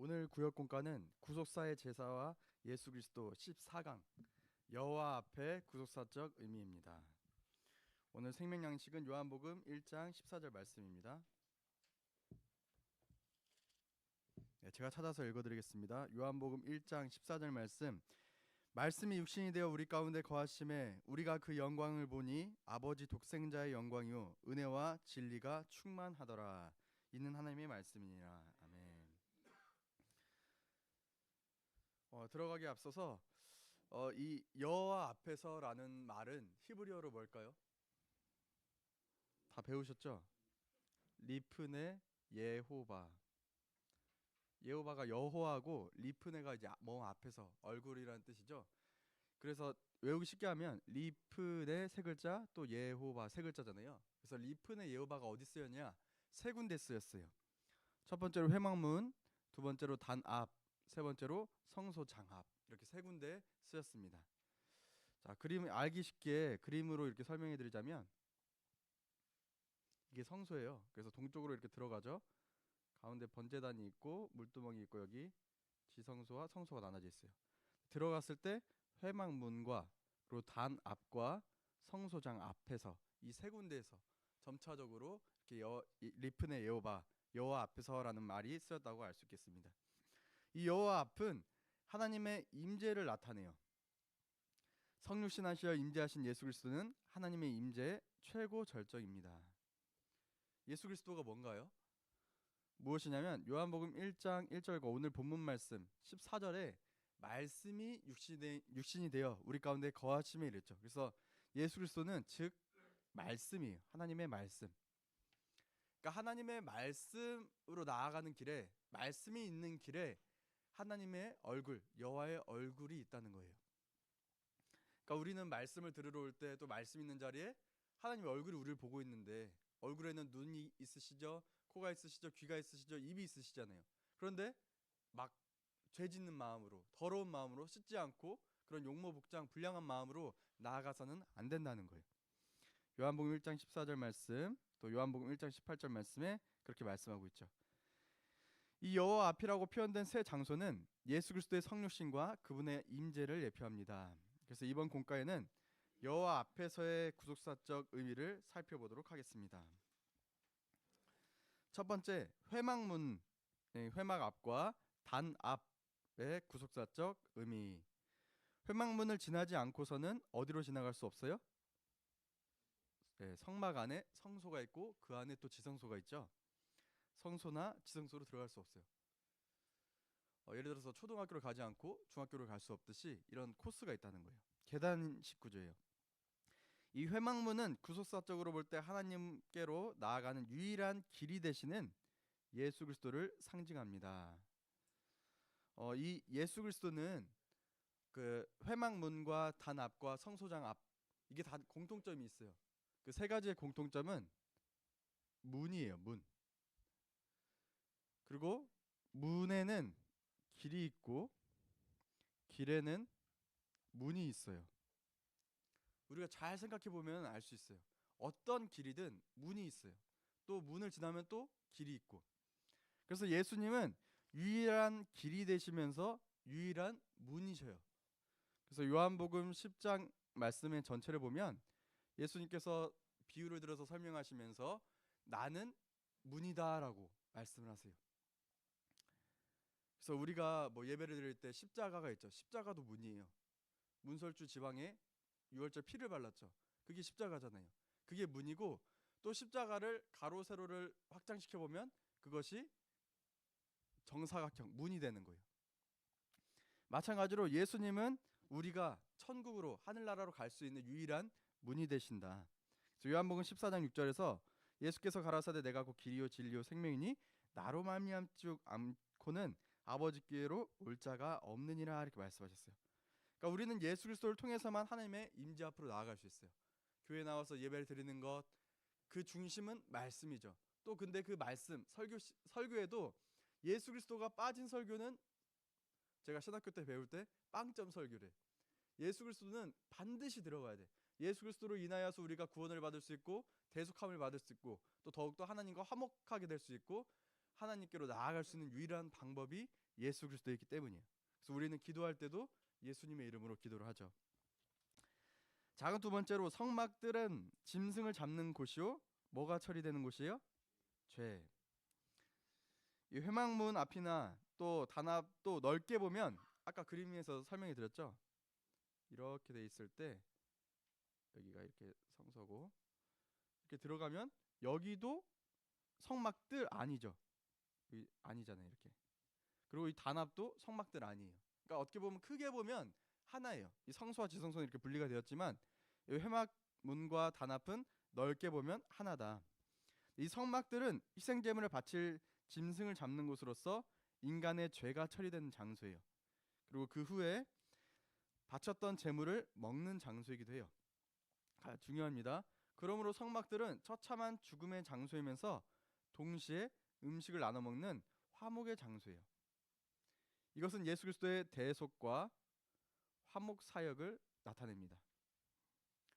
오늘 구역 공과는 구속사의 제사와 예수 그리스도 14강 여호와 앞에 구속사적 의미입니다. 오늘 생명 양식은 요한복음 1장 14절 말씀입니다. 네, 제가 찾아서 읽어드리겠습니다. 요한복음 1장 14절 말씀. 말씀이 육신이 되어 우리 가운데 거하심에 우리가 그 영광을 보니 아버지 독생자의 영광이요 은혜와 진리가 충만하더라. 이는 하나님의 말씀이니라. 아멘. 어, 들어가기 앞서서 어, 이 여호와 앞에서라는 말은 히브리어로 뭘까요? 다 배우셨죠? 리프네 예호바. 예호바가 여호와고 리프네가 이제 뭐 앞에서 얼굴이라는 뜻이죠. 그래서 외우기 쉽게 하면 리프네 세 글자 또 예호바 세 글자잖아요. 그래서 리프네 예호바가 어디 쓰였냐? 세 군데 쓰였어요. 첫 번째로 회막문, 두 번째로 단앞, 세 번째로 성소 장합 이렇게 세 군데 쓰였습니다. 자 그림 알기 쉽게 그림으로 이렇게 설명해 드리자면 이게 성소예요. 그래서 동쪽으로 이렇게 들어가죠. 가운데 번제단이 있고 물두멍이 있고 여기 지성소와 성소가 나눠져 있어요. 들어갔을 때 회막문과 그리고 단 앞과 성소장 앞에서 이 세 군데에서 점차적으로 이렇게 여, 이 리프네 여호바 여호와 앞에서라는 말이 쓰였다고 알 수 있겠습니다. 이 여호와 앞은 하나님의 임재를 나타내요. 성육신 하시어 임재하신 예수 그리스도는 하나님의 임재의 최고 절정입니다. 예수 그리스도가 뭔가요? 무엇이냐면 요한복음 1장 1절과 오늘 본문 말씀 14절에 말씀이 육신이, 육신이 되어 우리 가운데 거하심에 이랬죠. 그래서 예수 그리스도는 즉 말씀이에요. 하나님의 말씀. 그러니까 하나님의 말씀으로 나아가는 길에 말씀이 있는 길에 하나님의 얼굴, 여호와의 얼굴이 있다는 거예요. 그러니까 우리는 말씀을 들으러 올 때 또 말씀 있는 자리에 하나님의 얼굴이 우리를 보고 있는데 얼굴에는 눈이 있으시죠, 코가 있으시죠, 귀가 있으시죠, 입이 있으시잖아요. 그런데 막 죄짓는 마음으로 더러운 마음으로 씻지 않고 그런 용모복장 불량한 마음으로 나아가서는 안 된다는 거예요. 요한복음 1장 14절 말씀, 또 요한복음 1장 18절 말씀에 그렇게 말씀하고 있죠. 이 여호와 앞이라고 표현된 세 장소는 예수 그리스도의 성육신과 그분의 임재를 예표합니다. 그래서 이번 공과에는 여호와 앞에서의 구속사적 의미를 살펴보도록 하겠습니다. 첫 번째 회막문, 네, 회막 앞과 단 앞의 구속사적 의미. 회막문을 지나지 않고서는 어디로 지나갈 수 없어요? 네, 성막 안에 성소가 있고 그 안에 또 지성소가 있죠. 성소나 지성소로 들어갈 수 없어요. 어, 예를 들어서 초등학교를 가지 않고 중학교를 갈 수 없듯이 이런 코스가 있다는 거예요. 계단식 구조예요. 이 회막문은 구속사적으로 볼 때 하나님께로 나아가는 유일한 길이 되시는 예수 그리스도를 상징합니다. 어, 이 예수 그리스도는 그 회막문과 단 앞과 성소장 앞 이게 다 공통점이 있어요. 그 세 가지의 공통점은 문이에요. 문. 그리고 문에는 길이 있고 길에는 문이 있어요. 우리가 잘 생각해 보면 알 수 있어요. 어떤 길이든 문이 있어요. 또 문을 지나면 또 길이 있고. 그래서 예수님은 유일한 길이 되시면서 유일한 문이셔요. 그래서 요한복음 10장 말씀의 전체를 보면 예수님께서 비유를 들어서 설명하시면서 나는 문이다라고 말씀을 하세요. 그래서 우리가 뭐 예배를 드릴 때 십자가가 있죠. 십자가도 문이에요. 문설주 지방에 유월절 피를 발랐죠. 그게 십자가잖아요. 그게 문이고 또 십자가를 가로 세로를 확장시켜 보면 그것이 정사각형 문이 되는 거예요. 마찬가지로 예수님은 우리가 천국으로 하늘나라로 갈 수 있는 유일한 문이 되신다. 요한복음 14장 6절에서 예수께서 가라사대 내가 곧 길이요 진리요 생명이니 나로 말미암지 않고는 아버지께로 올 자가 없느니라 이렇게 말씀하셨어요. 그러니까 우리는 예수 그리스도를 통해서만 하나님의 임재 앞으로 나아갈 수 있어요. 교회 나와서 예배를 드리는 것 그 중심은 말씀이죠. 또 근데 그 말씀 설교 설교에도 예수 그리스도가 빠진 설교는 제가 신학교 때 배울 때 빵점 설교래. 예수 그리스도는 반드시 들어가야 돼. 예수 그리스도로 인하여서 우리가 구원을 받을 수 있고 대속함을 받을 수 있고 또 더욱더 하나님과 화목하게 될 수 있고 하나님께로 나아갈 수 있는 유일한 방법이 예수 그리스도이기 때문이에요. 그래서 우리는 기도할 때도 예수님의 이름으로 기도를 하죠. 작은 두 번째로 성막들은 짐승을 잡는 곳이요. 뭐가 처리되는 곳이에요? 죄. 이 회막문 앞이나 또 단합도 넓게 보면 아까 그림 위에서 설명해 드렸죠. 이렇게 돼 있을 때 여기가 이렇게 성서고 이렇게 들어가면 여기도 성막들 아니죠. 아니잖아요, 이렇게. 그리고 이 단합도 성막들 아니에요. 그러니까 어떻게 보면 크게 보면 하나예요. 이 성소와 지성소는 이렇게 분리가 되었지만 이 회막 문과 단합은 넓게 보면 하나다. 이 성막들은 희생 제물을 바칠 짐승을 잡는 곳으로서 인간의 죄가 처리되는 장소예요. 그리고 그 후에 바쳤던 제물을 먹는 장소이기도 해요. 아, 중요합니다. 그러므로 성막들은 처참한 죽음의 장소이면서 동시에 음식을 나눠 먹는 화목의 장소예요. 이것은 예수 그리스도의 대속과 화목 사역을 나타냅니다.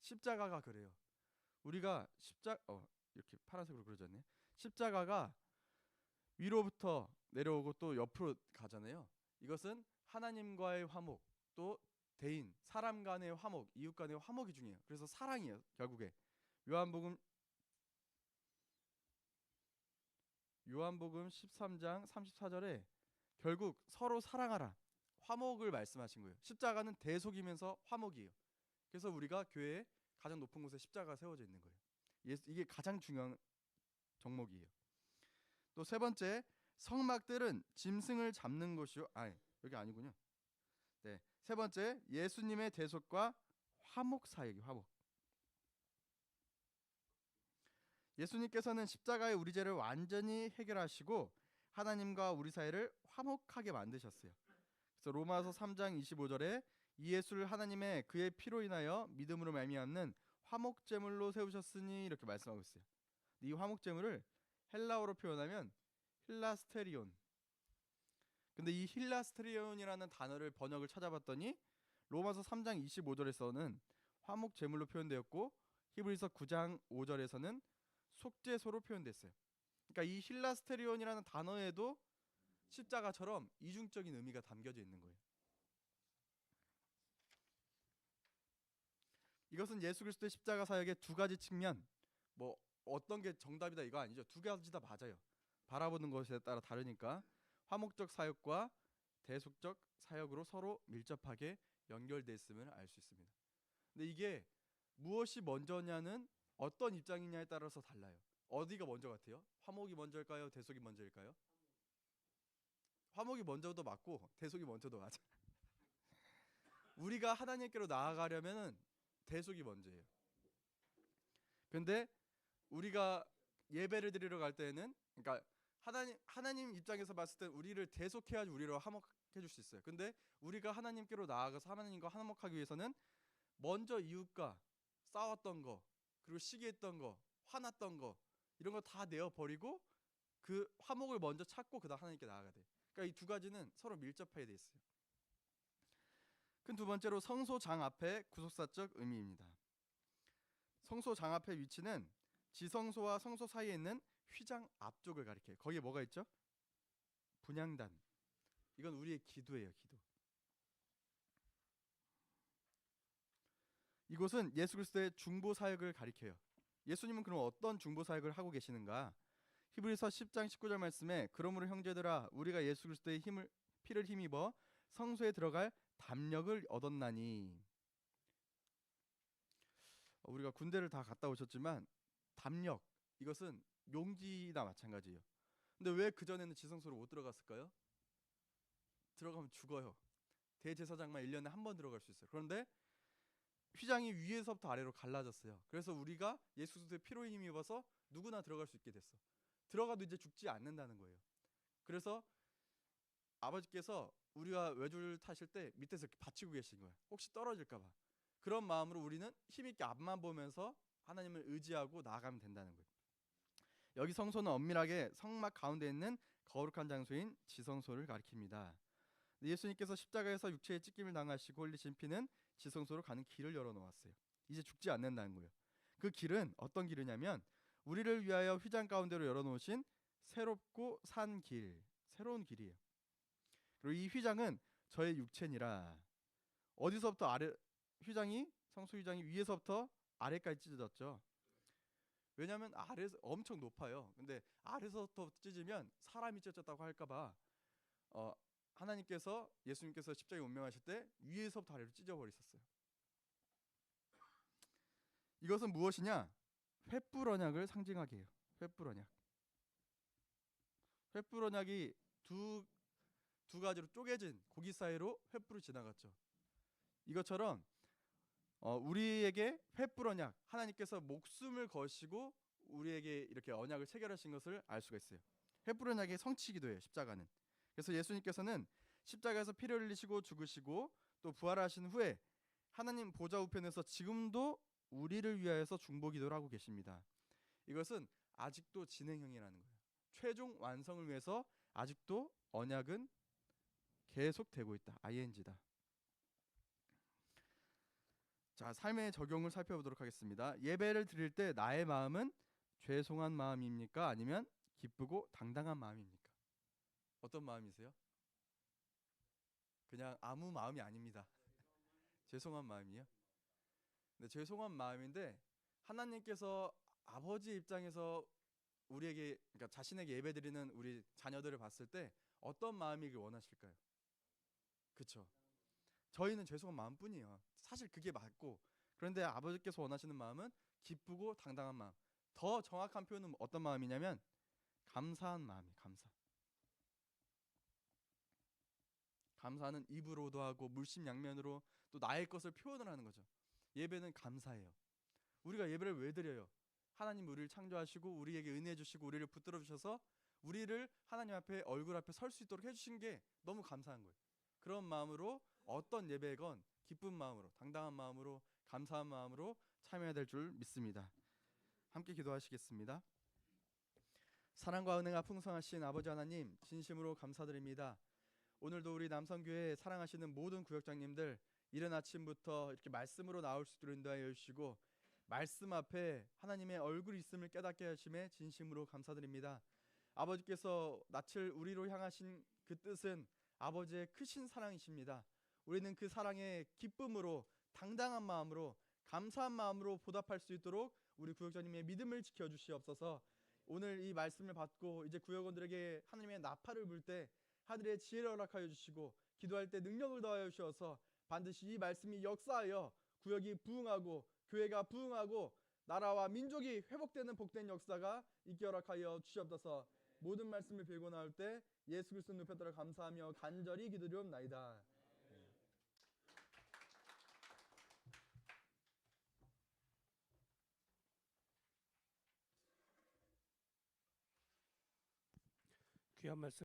십자가가 그래요. 우리가 십자 어 이렇게 파란색으로 그려졌네. 십자가가 위로부터 내려오고 또 옆으로 가잖아요. 이것은 하나님과의 화목, 또 대인, 사람 간의 화목, 이웃 간의 화목이 중요해요. 그래서 사랑이에요. 결국에 요한복음 요한복음 13장 34절에 결국 서로 사랑하라 화목을 말씀하신 거예요. 십자가는 대속이면서 화목이에요. 그래서 우리가 교회에 가장 높은 곳에 십자가가 세워져 있는 거예요. 이게 가장 중요한 종목이에요. 또 세 번째 성막들은 짐승을 잡는 곳이요. 아 여기 아니군요. 네, 세 번째 예수님의 대속과 화목 사역이 화목. 예수님께서는 십자가에 우리 죄를 완전히 해결하시고 하나님과 우리 사이를 화목하게 만드셨어요. 그래서 로마서 3장 25절에 이 예수를 하나님의 그의 피로 인하여 믿음으로 말미암는 화목 제물로 세우셨으니 이렇게 말씀하고 있어요. 이 화목 제물을 헬라어로 표현하면 힐라스테리온. 근데 이 힐라스테리온이라는 단어를 번역을 찾아봤더니 로마서 3장 25절에서는 화목 제물로 표현되었고 히브리서 9장 5절에서는 속죄소로 표현됐어요. 그러니까 이 힐라스테리온이라는 단어에도 십자가처럼 이중적인 의미가 담겨져 있는 거예요. 이것은 예수 그리스도의 십자가 사역의 두 가지 측면. 뭐 어떤 게 정답이다 이거 아니죠. 두 가지 다 맞아요. 바라보는 것에 따라 다르니까 화목적 사역과 대속적 사역으로 서로 밀접하게 연결돼 있음을 알 수 있습니다. 근데 이게 무엇이 먼저냐는 어떤 입장이냐에 따라서 달라요. 어디가 먼저 같아요? 화목이 먼저일까요? 대속이 먼저일까요? 화목이 먼저도 맞고 대속이 먼저도 맞아. 우리가 하나님께로 나아가려면은 대속이 먼저예요. 근데 우리가 예배를 드리러 갈 때는 그러니까 하나님 하나님 입장에서 봤을 때 우리를 대속해야지 우리로 화목해 줄 수 있어요. 근데 우리가 하나님께로 나아가서 하나님과 화목하기 위해서는 먼저 이웃과 싸웠던 거 그리고 시기했던 거 화났던 거 이런 거 다 내어 버리고 그 화목을 먼저 찾고 그다음 하나님께 나아가야 돼. 그러니까 이 두 가지는 서로 밀접하게 돼 있어요. 큰 두 번째로 성소 장 앞의 구속사적 의미입니다. 성소 장 앞의 위치는 지성소와 성소 사이에 있는 휘장 앞쪽을 가리켜요. 거기에 뭐가 있죠? 분향단. 이건 우리의 기도예요, 기도. 이곳은 예수 그리스도의 중보 사역을 가리켜요. 예수님은 그럼 어떤 중보 사역을 하고 계시는가? 히브리서 10장 19절 말씀에 그러므로 형제들아 우리가 예수 그리스도의 힘을 피를 힘입어 성소에 들어갈 담력을 얻었나니 어, 우리가 군대를 다 갔다 오셨지만 담력 이것은 용기나 마찬가지예요. 근데 왜 그 전에는 지성소로 못 들어갔을까요? 들어가면 죽어요. 대제사장만 1년에 한 번 들어갈 수 있어요. 그런데 휘장이 위에서부터 아래로 갈라졌어요. 그래서 우리가 예수 그리스도의 피로 힘입어서 누구나 들어갈 수 있게 됐어. 들어가도 이제 죽지 않는다는 거예요. 그래서 아버지께서 우리가 외줄 타실 때 밑에서 이렇게 받치고 계신 거예요. 혹시 떨어질까 봐. 그런 마음으로 우리는 힘있게 앞만 보면서 하나님을 의지하고 나아가면 된다는 거예요. 여기 성소는 엄밀하게 성막 가운데 있는 거룩한 장소인 지성소를 가리킵니다. 예수님께서 십자가에서 육체의 찢김을 당하시고 흘리신 피는 지성소로 가는 길을 열어 놓았어요. 이제 죽지 않는다는 거예요. 그 길은 어떤 길이냐면 우리를 위하여 휘장 가운데로 열어 놓으신 새롭고 산 길, 새로운 길이에요. 그리고 이 휘장은 저의 육체니라. 어디서부터 아래 휘장이 성소 휘장이 위에서부터 아래까지 찢어졌죠. 왜냐하면 아래서 엄청 높아요. 근데 아래서부터 찢으면 사람이 찢어졌다고 할까봐 어, 하나님께서 예수님께서 십자가에 운명하실 때 위에서부터 아래로 찢어버리셨어요. 이것은 무엇이냐? 횃불 언약을 상징하게 해요. 횃불 언약. 횃불 언약이 두, 두 가지로 쪼개진 고기 사이로 횃불을 지나갔죠. 이것처럼 어, 우리에게 횃불 언약 하나님께서 목숨을 거시고 우리에게 이렇게 언약을 체결하신 것을 알 수가 있어요. 횃불 언약의 성취기도 해요. 십자가는. 그래서 예수님께서는 십자가에서 피를 흘리시고 죽으시고 또 부활하신 후에 하나님 보좌 우편에서 지금도 우리를 위하여서 중보 기도를 하고 계십니다. 이것은 아직도 진행형이라는 거예요. 최종 완성을 위해서 아직도 언약은 계속되고 있다. ing다. 자, 삶의 적용을 살펴보도록 하겠습니다. 예배를 드릴 때 나의 마음은 죄송한 마음입니까? 아니면 기쁘고 당당한 마음입니까? 어떤 마음이세요? 그냥 아무 마음이 아닙니다. 죄송한 마음이요? 네, 죄송한 마음인데 하나님께서 아버지 입장에서 우리에게 그러니까 자신에게 예배드리는 우리 자녀들을 봤을 때 어떤 마음이길 원하실까요? 그렇죠. 저희는 죄송한 마음뿐이에요. 사실 그게 맞고 그런데 아버지께서 원하시는 마음은 기쁘고 당당한 마음. 더 정확한 표현은 어떤 마음이냐면 감사한 마음이 감사. 감사는 입으로도 하고 물심양면으로 또 나의 것을 표현을 하는 거죠. 예배는 감사해요. 우리가 예배를 왜 드려요? 하나님 우리를 창조하시고 우리에게 은혜 주시고 우리를 붙들어 주셔서 우리를 하나님 앞에 얼굴 앞에 설 수 있도록 해 주신 게 너무 감사한 거예요. 그런 마음으로 어떤 예배건 기쁜 마음으로 당당한 마음으로 감사한 마음으로 참여해야 될 줄 믿습니다. 함께 기도하시겠습니다. 사랑과 은혜가 풍성하신 아버지 하나님 진심으로 감사드립니다. 오늘도 우리 남성교회 사랑하시는 모든 구역장님들 이른 아침부터 이렇게 말씀으로 나올 수 있도록 인도하여 주시고 말씀 앞에 하나님의 얼굴이 있음을 깨닫게 하심에 진심으로 감사드립니다. 아버지께서 낯을 우리로 향하신 그 뜻은 아버지의 크신 사랑이십니다. 우리는 그 사랑의 기쁨으로 당당한 마음으로 감사한 마음으로 보답할 수 있도록 우리 구역장님의 믿음을 지켜 주시옵소서. 오늘 이 말씀을 받고 이제 구역원들에게 하나님의 나팔을 불때 하늘의 지혜를 허락하여 주시고 기도할 때 능력을 더하여 주셔서 반드시 이 말씀이 역사하여 구역이 부흥하고 교회가 부흥하고 나라와 민족이 회복되는 복된 역사가 있게 허락하여 주시옵소서. 모든 말씀을 빌고 나올 때 예수 그리스도 높였더라 감사하며 간절히 기도리옵나이다. 귀한 말씀